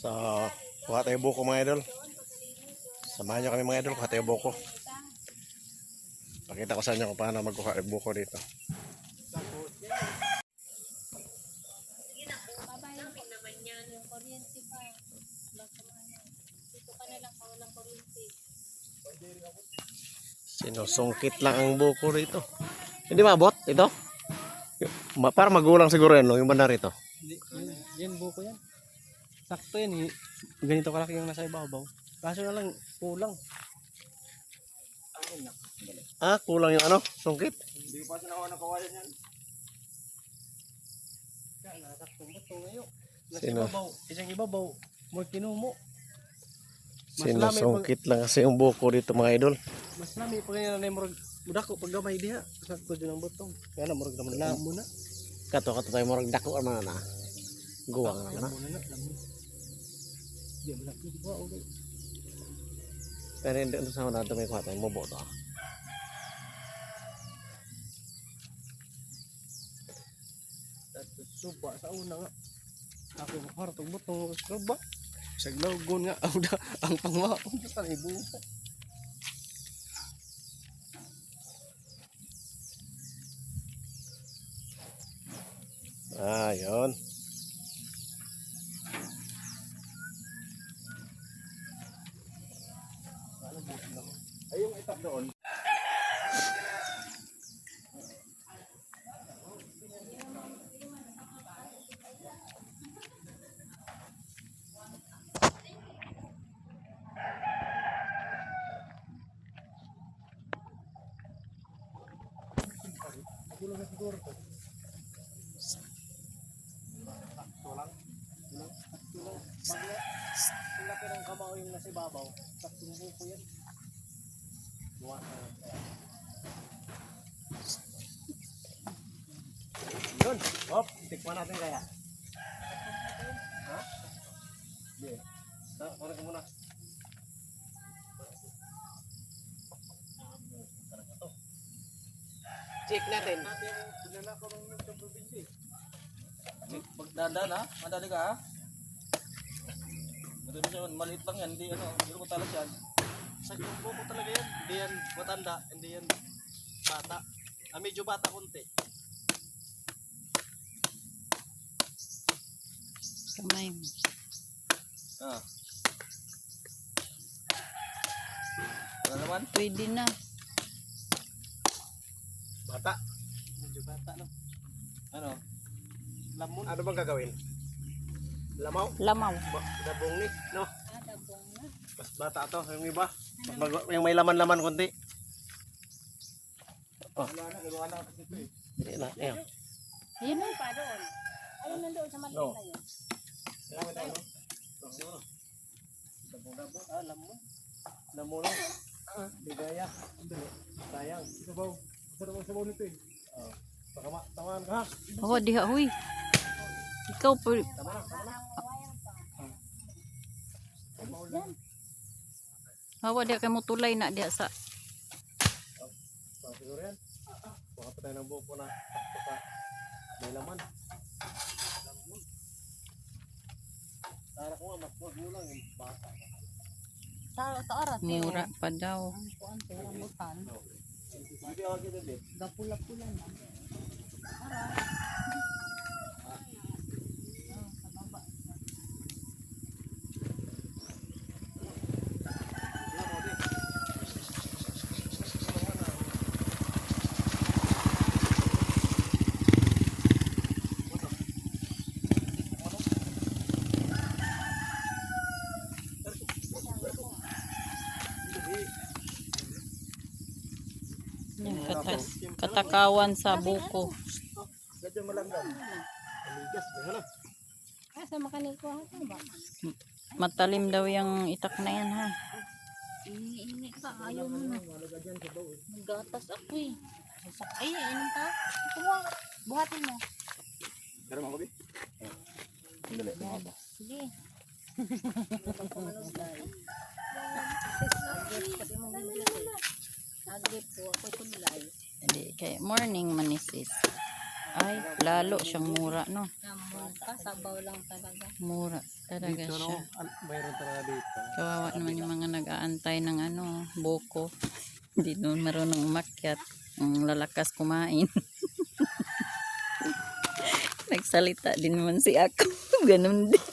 So, kuha tayo buko mga idol. Samahan nyo kami mga idol, kuha tayo buko. Pakita ko sa inyo kung paano magkuha ng buko dito. Sinusungkit lang ang buko rito. Hindi maabot ito? Para magulang siguro yan, no? yung banda rito. Yan buko yan. Sakto yan. eh. Ganito kalaki yung nasa ibabaw. Kaso na lang, kulang. Ah, kulang yung ano, sungkit. Hindi pa sinakuha ng kawayan yan. Kaya nasakto mo ito ngayon. Nasa Sino? ibabaw. Isang ibabaw. Mo kinumo. Sinusungkit lang kasi yung buko dito mga idol. mas lami pag ganyan na yung murag. Muda ko pag gamay diha. Sakto din ang butong. Kaya na murag naman. Alam mo na. Kato, kato tayo morag dako naman na. Guwang naman na. Alam mo na na. Alam mo. Di mo lang. Di ba? Okay. Pero hindi ito sa mga may kuha tayo, mubo to. Suba sa una nga. Ako makartong butong suba. Saglawgon nga ang ang pangmaon sa. Ah, yun. Doon. Ang laki ng kamao yung nasa ibabaw. Tatlong buko yan. Yun. Hop. Tikman natin kaya. Ha? Hindi. Ha? Kunin ko muna. Check natin. Probinsya. Magdanda na, madali ka ha. Madali siya, maliit lang yan, hindi ano, hindi ko talas yan. Sa grupo ko talaga yan. Hindi yan matanda, hindi yan bata. Ah, medyo bata konti. Kamay mo. Ah. Ano naman? Pwede na. Bata, Medyo bata no. Ano? Lamon. ano bang gagawin? Lamaw? Lamaw. Ba- Dabong ni, no? Ah, dabong na. Mas bata to, yung iba. Bago- yung may laman-laman konti. Oh. Na, na eh. Hindi na, ayun. Ayun na pa doon. Ayun na doon sa maliit na yun. Kailangan tayo, no? Dabo-dabo. Ah, lamon. Lamon no. Ah, bigaya. Sayang. Sabaw. Sarap ang sabaw nito eh. Oh. Baka ma- tamaan ka. Oo, diha, huy. Ikaw po. Tama na, tama na. Hawa diha kay mo tulay na diha sa siguro yan. Baka pa tayo ng buko na may laman. Lamon. Tara ko mas magulang yung bata. sa arat. Mura pa daw. Ang kuan kita din. Gapula-pula na. Yan, katas, katakawan sa buko. Medyo malanggam. Amigas, ba na? Asa makanil ko ha ba? Matalim daw yung itak na yan ha. Ini-ini ka, ayaw mo na. Nagatas ako eh. Ay, inom ka. Kuha, buhatin mo. Pero mga kabi? Sandali. Sige. Agip po ako tulay. Hindi, kaya morning manisis. Ay, lalo siyang mura, no? pa, sabaw lang talaga. Mura talaga Dito, no? siya. An- mayroon talaga dito. Kawawa naman yung mga nag-aantay ng ano, buko. Hindi naman marunong umakyat. Ang lalakas kumain. Nagsalita din naman si ako. Ganun din.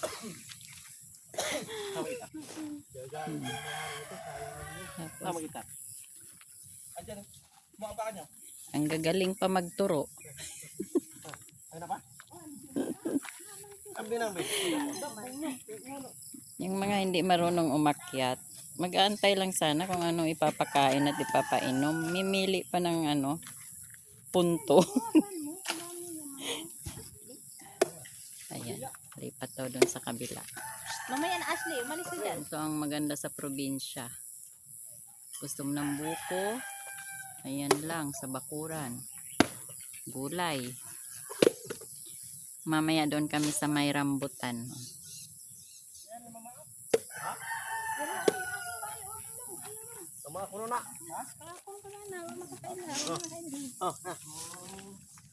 Tama kita. Andiyan. Mga pa kanya. Ang gagaling pa magturo. Yung mga hindi marunong umakyat, mag-aantay lang sana kung ano ipapakain at ipapainom. Mimili pa ng ano, punto. Ayan, lipat daw dun sa kabila. Mamaya na Ashley, umalis ka dyan. Ito ang maganda sa probinsya. Gusto mo ng buko? Ayan lang, sa bakuran. Gulay. Mamaya doon kami sa may rambutan.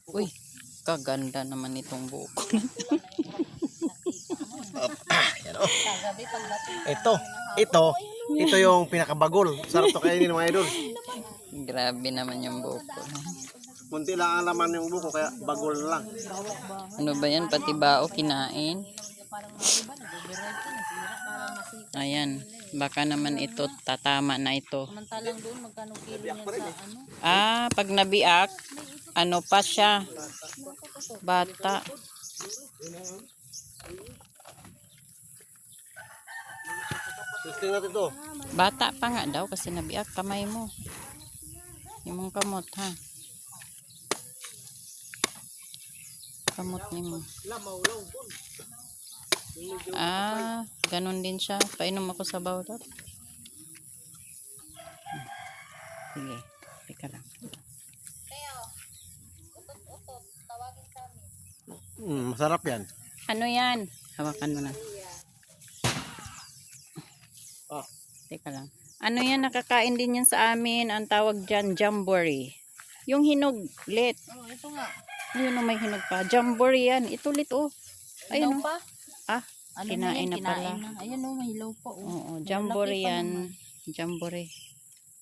Uy, kaganda naman itong buko. Ito, ito, ito yung pinakabagol. Sarap to kainin mga idol. Grabe naman yung buko. Munti lang ang laman yung buko, kaya bagol lang. Ano ba yan? Pati bao kinain? Ayan. Baka naman ito, tatama na ito. Samantalang doon, magkano kilo niyan sa ano? Ah, pag nabiak, ano pa siya? Bata. Testing natin to. Bata pa nga daw kasi nabiak kamay mo. Yung mong kamot ha. Kamot ni mo. Ah, ganun din siya. Painom ako sa bawdap. Sige, teka lang. Hmm, masarap yan. Ano yan? Hawakan mo na. Ah. Teka lang. Ano yan? Nakakain din yan sa amin. Ang tawag dyan, jamboree. Yung hinog, lit. Oh, ito nga. Yun ang may hinog pa. Jamboree yan. Ito lit oh. Ayun oh. pa? Ah, Ano kinain na pala. Na. Ayan o, may hilaw pa. Oh. Oo, jamboree yan. Jamboree.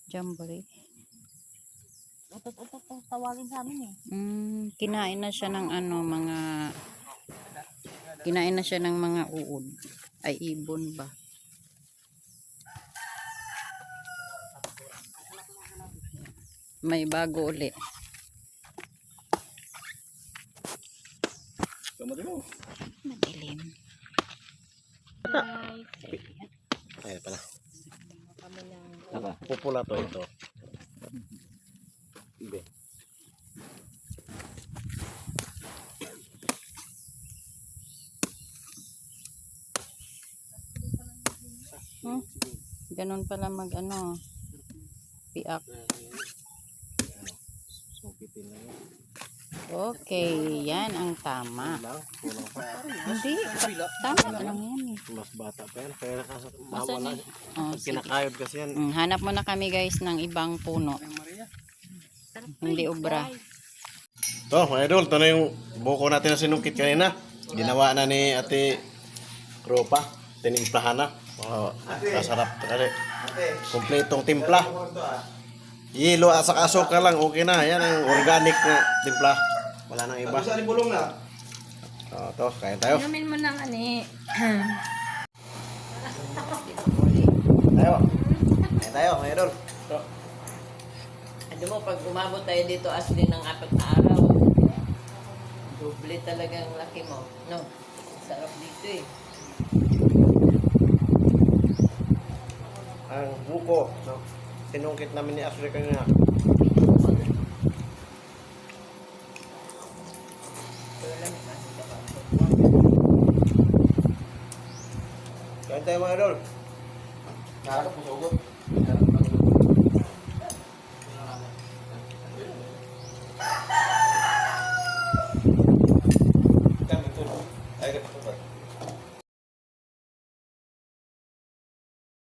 Jamboree. Utot, utot, utot. Tawagin sa amin eh. Mm, kinain na siya ng ano, mga kinain na siya ng mga uod. Ay, ibon ba? May bago uli. Madilim. Ayan pala. Pupula to ito. Ibe. Hmm? Ganun pala mag ano, piak. Okay, yan ang tama. Lang, kulang pa. Hindi, tama lang yan eh. Mas bata pa yan. Kaya nakasa, mawala. Oh, Pag kinakayod kasi yan. Mm, hanap mo na kami guys ng ibang puno. Hindi obra. To, mga idol, ito na yung buko natin na sinungkit kanina. Ginawa na ni Ate Ropa. Tinimplahan na. Oh, kasarap kasi. Kompletong timpla. Yelo at saka asukal lang, okay na. Yan ang organic na timpla. Wala nang iba. Saan bulong na? Oh, to, kain tayo. Inumin mo ng ani. Tayo. Kain tayo, mga idol. Ano mo, pag umabot tayo dito asli ng apat na araw, doble talaga ang laki mo. No, sarap dito eh. Ang buko, no? Sinungkit namin ni Ashley kanina. Kain tayo mga idol. Nakakap mo sugot.